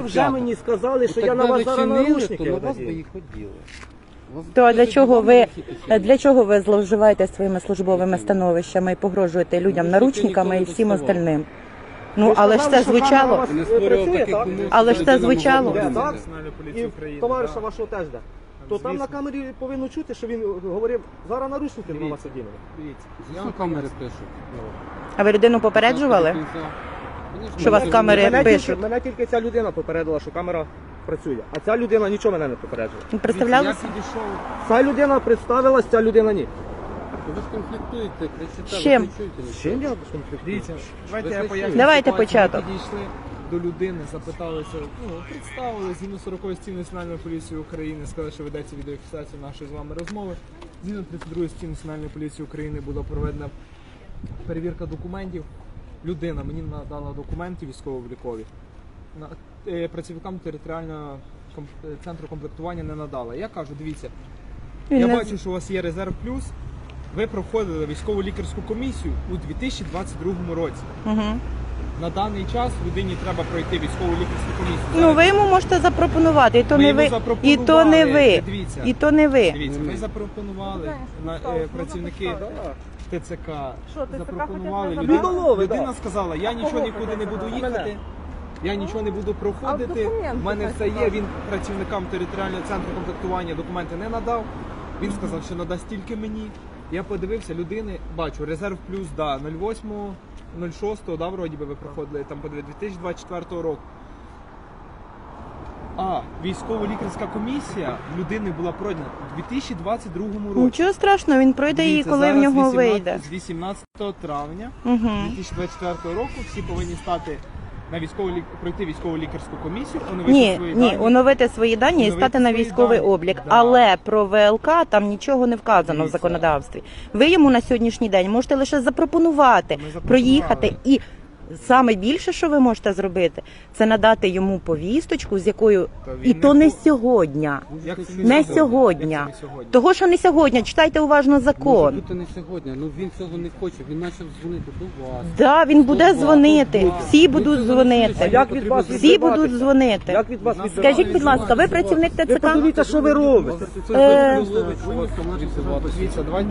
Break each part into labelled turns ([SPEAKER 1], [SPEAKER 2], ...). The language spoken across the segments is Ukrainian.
[SPEAKER 1] вже мені сказали, що я на вас зараз наручники.
[SPEAKER 2] то на вас би
[SPEAKER 1] надію.
[SPEAKER 2] і ходили.
[SPEAKER 3] То а для чого ви для чого ви зловживаєте своїми службовими становищами і погрожуєте людям
[SPEAKER 2] Ну,
[SPEAKER 3] наручниками і всім остальним? Ну але ж це звучало. Але ж це звучало.
[SPEAKER 1] І товариша вашого теж де. То там на камері повинно чути, що він говорив, зараз наручники на вас оділи.
[SPEAKER 4] Я
[SPEAKER 2] Звісно,
[SPEAKER 4] вам
[SPEAKER 2] камери пишуть.
[SPEAKER 3] А ви людину попереджували? Що вас камери
[SPEAKER 1] мене,
[SPEAKER 3] пишуть.
[SPEAKER 1] тільки, мене тільки ця людина попередила, що камера працює. А ця людина нічого мене не попереджує.
[SPEAKER 3] Представлялися?
[SPEAKER 4] Підійшов.
[SPEAKER 1] Ця людина представилась, ця людина ні.
[SPEAKER 2] Ви ж конфліктуєте, кричите,
[SPEAKER 3] З чим?
[SPEAKER 2] ви кричуєте.
[SPEAKER 1] З чим я конфліктую?
[SPEAKER 4] Дивіться, давайте я поясню.
[SPEAKER 3] Давайте
[SPEAKER 4] ситуацію.
[SPEAKER 3] початок.
[SPEAKER 4] Ми підійшли до людини, запиталися, ну, представили згідно 40 статті Національної поліції України, сказали, що ведеться відеофіксація нашої з вами розмови. Згідно 32 статті Національної поліції України була проведена перевірка документів. Людина мені надала документи військово-облікові. Е, Працівникам територіального е, центру комплектування не надала. Я кажу, дивіться, я бачу, що у вас є резерв плюс. Ви проходили військову лікарську комісію у 2022 році.
[SPEAKER 3] Угу.
[SPEAKER 4] На даний час людині треба пройти військову лікарську комісію.
[SPEAKER 3] Ну ви йому можете запропонувати, і то
[SPEAKER 4] Ми
[SPEAKER 3] не ви, і то не ви,
[SPEAKER 4] Дивіться.
[SPEAKER 3] і то не ви.
[SPEAKER 4] Дивіться, ми запропонували на е, працівники ТЦК. запропонували.
[SPEAKER 1] хоче
[SPEAKER 4] Людина, людина сказала, я нічого нікуди не буду їхати. Я нічого не буду проходити.
[SPEAKER 5] документи
[SPEAKER 4] У мене все є. Він працівникам територіального центру комплектування документи не надав. Він сказав, що надасть тільки мені. Я подивився, людини, бачу, резерв плюс, да, 08, 06, да, вроді би ви проходили там подивили, 2024 року. А військово-лікарська комісія в людини була пройдена у 2022 році.
[SPEAKER 3] Нічого страшного, він пройде її,
[SPEAKER 4] Дивіться,
[SPEAKER 3] коли в
[SPEAKER 4] зараз
[SPEAKER 3] нього
[SPEAKER 4] 18
[SPEAKER 3] вийде.
[SPEAKER 4] З 18 травня
[SPEAKER 3] Угу.
[SPEAKER 4] 2024 року всі повинні стати на військову лік- пройти військову лікарську комісію, оновити
[SPEAKER 3] Ні,
[SPEAKER 4] свої
[SPEAKER 3] ні,
[SPEAKER 4] дані.
[SPEAKER 3] оновити свої дані і
[SPEAKER 4] Оновити
[SPEAKER 3] стати на
[SPEAKER 4] свої
[SPEAKER 3] військовий
[SPEAKER 4] дані.
[SPEAKER 3] облік.
[SPEAKER 4] Да.
[SPEAKER 3] Але про ВЛК там нічого не вказано в
[SPEAKER 4] Дивіться.
[SPEAKER 3] законодавстві. Ви йому на сьогоднішній день можете лише запропонувати,
[SPEAKER 4] Ми запропонували.
[SPEAKER 3] проїхати і. Саме більше, що ви можете зробити, це надати йому повісточку, з якою і
[SPEAKER 4] не
[SPEAKER 3] то не сьогодні.
[SPEAKER 4] Як це
[SPEAKER 3] Не сьогодні.
[SPEAKER 4] Як це не сьогодні?
[SPEAKER 3] Того, що не сьогодні, читайте уважно
[SPEAKER 2] Може
[SPEAKER 3] закон.
[SPEAKER 2] бути не сьогодні, ну він цього не хоче, він почав дзвонити до вас.
[SPEAKER 3] Да, він буде
[SPEAKER 2] До
[SPEAKER 3] дзвонити.
[SPEAKER 2] вас.
[SPEAKER 3] Всі будуть дзвонити.
[SPEAKER 1] Як від вас
[SPEAKER 3] Всі
[SPEAKER 1] відбиватися?
[SPEAKER 3] будуть дзвонити.
[SPEAKER 1] Як від вас відбиватися?
[SPEAKER 3] Скажіть, будь ласка, ви працівник
[SPEAKER 1] Ви
[SPEAKER 3] ТЦК?
[SPEAKER 1] подивіться, що ви робите.
[SPEAKER 3] Е,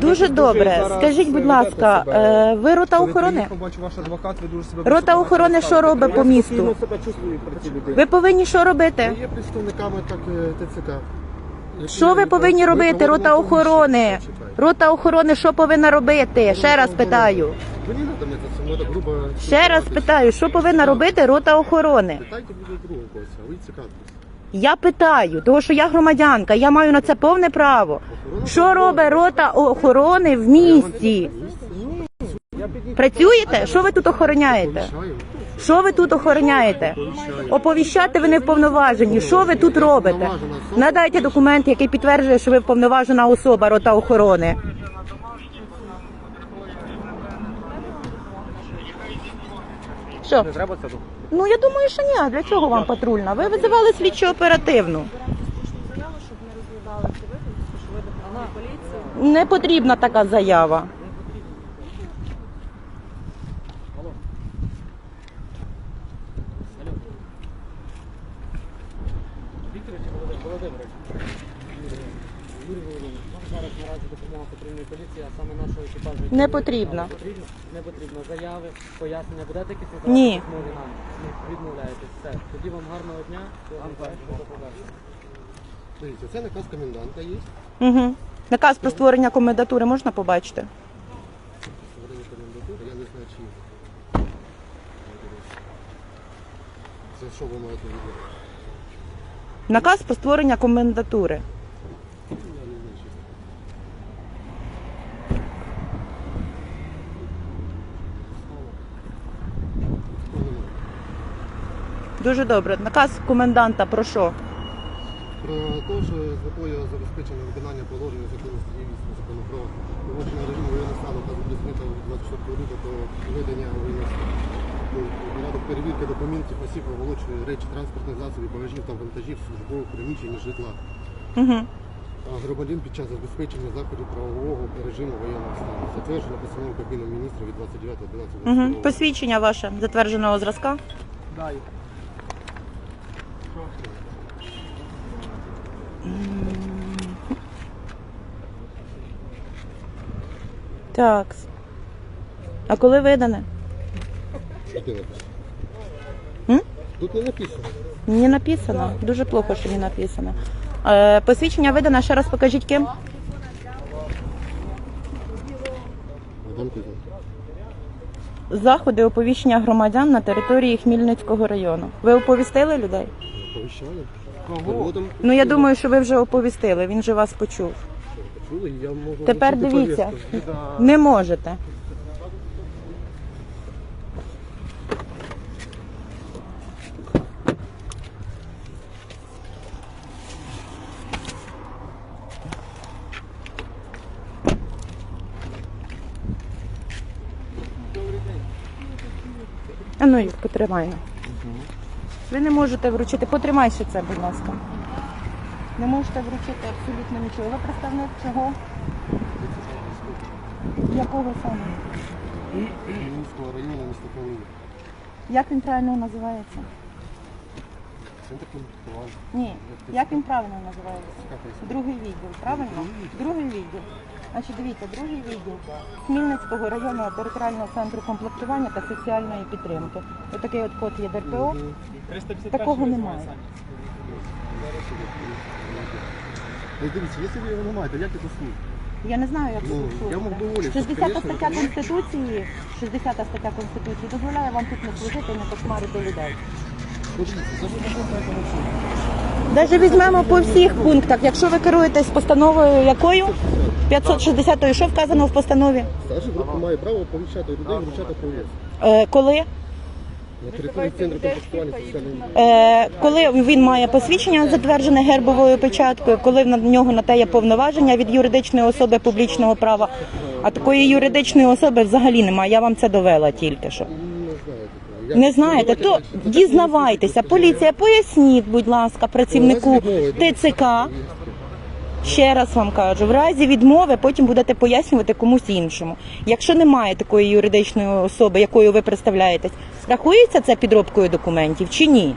[SPEAKER 3] Дуже добре. Скажіть, будь ласка, е, ви рота охорони?
[SPEAKER 4] бачу, ваш адвокат, ви дуже себе
[SPEAKER 3] Рота охорони що робить по місту?
[SPEAKER 1] себе чувствую при цій людині.
[SPEAKER 3] Ви повинні що робити?
[SPEAKER 6] Є представниками так е, ТЦК. які
[SPEAKER 3] Що ви повинні робити,
[SPEAKER 6] проводимо
[SPEAKER 3] рота охорони? Рота охорони що повинна робити? Ще раз питаю.
[SPEAKER 6] Мені не це грубо
[SPEAKER 3] Ще раз питаю, що повинна робити рота охорони?
[SPEAKER 6] Питайте буде другого когось, а ви цікавитесь.
[SPEAKER 3] Я питаю, тому що я громадянка, я маю на це повне право. Що робить рота охорони в місті? Працюєте? Що ви тут охороняєте? Що ви тут охороняєте? Оповіщати ви не вповноважені. Що ви тут робите? Надайте документ, який підтверджує, що ви вповноважена особа рота охорони. Що? Ну я думаю, що ні. Для чого вам патрульна? Ви визивали слідчо оперативну.
[SPEAKER 5] Не
[SPEAKER 3] потрібна така заява.
[SPEAKER 2] Володимирович, Юрій Володимирович, вам зараз наразі допомога патрульної поліції, а саме нашого екіпажу. який
[SPEAKER 3] Не потрібно.
[SPEAKER 2] Не потрібно. Заяви, пояснення будете якісь надавати
[SPEAKER 3] Ні.
[SPEAKER 2] нам? Ні, відмовляєтесь. Все. Тоді вам гарного дня. Всього найкращого. До побачення.
[SPEAKER 6] Дивіться, це наказ коменданта є.
[SPEAKER 3] Угу. Наказ про створення комендатури можна побачити?
[SPEAKER 6] Я не знаю, чи є. Це що ви маєте робити?
[SPEAKER 3] Наказ про створення комендатури. Дуже добре. Наказ коменданта про що?
[SPEAKER 6] Про те, що з метою забезпечення виконання положення закону статті 8 закону про проводження режиму воєнного стану та забезпечення 24 лютого про введення воєнного стану. Перевірки документів, осіб, оволочої речі, транспортних засобів, багажів та вантажів, службових приміщень житла.
[SPEAKER 3] Угу.
[SPEAKER 6] А громадян під час забезпечення заходів правового режиму воєнного стану. Затверджено постановою Кабіну міністрів від 29.11.22
[SPEAKER 3] Угу.
[SPEAKER 6] року.
[SPEAKER 3] Посвідчення ваше затвердженого зразка.
[SPEAKER 4] Дай.
[SPEAKER 3] Так. А коли видане?
[SPEAKER 6] Написано. Тут не написано.
[SPEAKER 3] Не написано. Дуже плохо, що не написано. Е, посвідчення видано, ще раз покажіть ким.
[SPEAKER 6] Адам Кузьмин.
[SPEAKER 3] Заходи оповіщення громадян на території Хмільницького району. Ви оповістили людей?
[SPEAKER 6] Повіщали.
[SPEAKER 4] Кого?
[SPEAKER 3] Ну я думаю, що ви вже оповістили. Він же вас почув.
[SPEAKER 6] Чули, я можу
[SPEAKER 3] Тепер
[SPEAKER 6] вручити
[SPEAKER 3] дивіться.
[SPEAKER 6] повістку.
[SPEAKER 3] Не можете. А ну, Юр, потримай. Ви не можете вручити. Потримай ще це, будь ласка. Не можете вручити абсолютно нічого. Ви представник чого? Якого саме?
[SPEAKER 6] Мінського району міста.
[SPEAKER 3] Як він правильно називається?
[SPEAKER 6] Центр комплектування.
[SPEAKER 3] Ні. Як він правильно називається? Другий відділ, правильно? Другий відділ. Значить, дивіться, другий відділ Хмельницького районного територіального центру комплектування та соціальної підтримки. Ось такий от код є ДРПО. Такого немає.
[SPEAKER 6] Ну, дивіться, якщо ви його не маєте, як це служить?
[SPEAKER 3] Я не знаю, як це
[SPEAKER 6] Ну,
[SPEAKER 3] слухати. 60
[SPEAKER 6] конечно,
[SPEAKER 3] стаття. Конституції, 60 стаття Конституції дозволяє вам тут не служити і не кошмарити людей. Даже візьмемо по всіх пунктах. Якщо ви керуєтесь постановою якою? 560 що вказано в постанові?
[SPEAKER 6] Старша група має право повіщати людей вручати повістку.
[SPEAKER 3] Е, коли?
[SPEAKER 6] На території центру комплектування соціальної
[SPEAKER 3] Е, коли він має посвідчення, затверджене гербовою печаткою, коли на нього на те є повноваження від юридичної особи публічного права, а такої юридичної особи взагалі немає. Я вам це довела тільки що.
[SPEAKER 6] Не знаєте. Я-
[SPEAKER 3] Не знаєте, то
[SPEAKER 6] Давайте,
[SPEAKER 3] дізнавайтеся. Поліція, поясніть, будь ласка, працівнику ТЦК. Ще раз вам кажу, в разі відмови потім будете пояснювати комусь іншому. Якщо немає такої юридичної особи, якою ви представляєтесь, рахується це підробкою документів чи ні?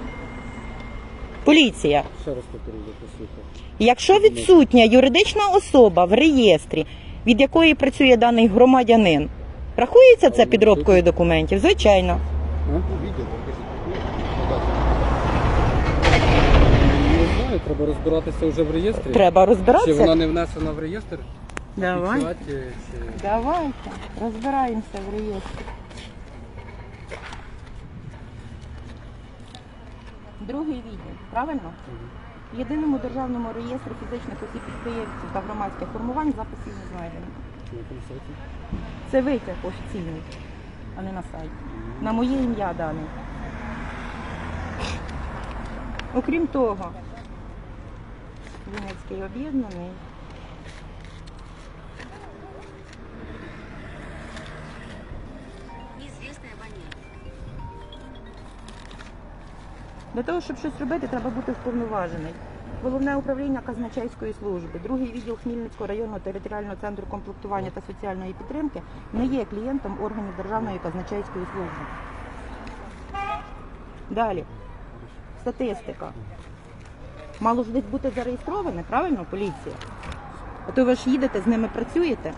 [SPEAKER 3] Поліція.
[SPEAKER 6] Ще раз повторюю, послухайте.
[SPEAKER 3] Якщо відсутня юридична особа в реєстрі, від якої працює даний громадянин, рахується це підробкою документів? Звичайно.
[SPEAKER 2] Не знаю, треба розбиратися вже в реєстрі.
[SPEAKER 3] Треба
[SPEAKER 2] Чи
[SPEAKER 3] розбиратися.
[SPEAKER 2] вона не внесена в реєстр?
[SPEAKER 3] Давай.
[SPEAKER 2] Чи...
[SPEAKER 3] Давайте, розбираємося в реєстрі. Другий відділ, правильно? В єдиному державному реєстрі фізичних осіб підприємців та громадських формувань записів не знайдено.
[SPEAKER 6] На якому сайті?
[SPEAKER 3] Це витяг офіційний, а не на сайті. На моє ім'я даний. Окрім того, Вінницький об'єднаний. Для того, щоб щось робити, треба бути вповноважений. Головне управління казначейської служби, другий відділ Хмельницького районного територіального центру комплектування та соціальної підтримки не є клієнтом органів Державної казначейської служби. Далі. Статистика. Мало ж десь бути зареєстроване, правильно, поліція? А то ви ж їдете, з ними працюєте.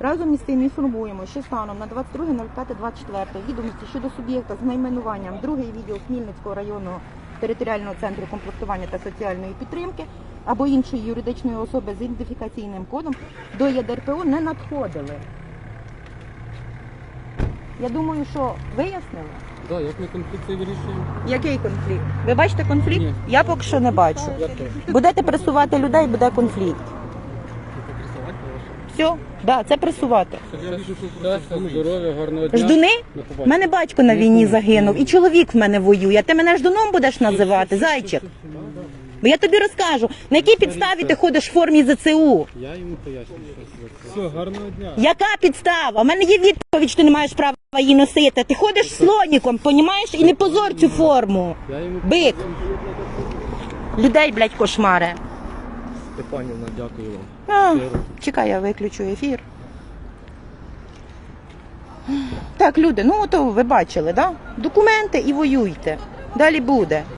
[SPEAKER 3] Разом із тим інформуємо, що станом на 22.05.24 відомості щодо суб'єкта з найменуванням другий відділ Хмільницького районного територіального центру комплектування та соціальної підтримки або іншої юридичної особи з ідентифікаційним кодом до ЄДРПО не надходили. Я думаю, що вияснили.
[SPEAKER 2] Да, як ми конфлікт цей вирішуємо?
[SPEAKER 3] Який конфлікт? Ви бачите конфлікт?
[SPEAKER 2] Ні.
[SPEAKER 3] Я поки що не бачу. Будете пресувати людей, буде конфлікт. Все, да, це пресувати.
[SPEAKER 2] Здоров'я, гарного дня.
[SPEAKER 3] Ждуни? У мене батько на війні загинув, і чоловік в мене воює. Ти мене ждуном будеш називати, зайчик. Бо я тобі розкажу, на якій підставі ти ходиш в формі ЗЦУ?
[SPEAKER 6] Я йому поясню, що.
[SPEAKER 4] Все, гарного дня.
[SPEAKER 3] Яка підстава? У мене є відповідь, що ти не маєш права її носити. Ти ходиш слоніком, понімаєш? І не позор цю форму. Бик. Людей, блядь, кошмари.
[SPEAKER 6] Степанівна, дякую вам.
[SPEAKER 3] А, чекай, я виключу ефір. Так, люди, ну от ви бачили, да? Документи і воюйте. Далі буде.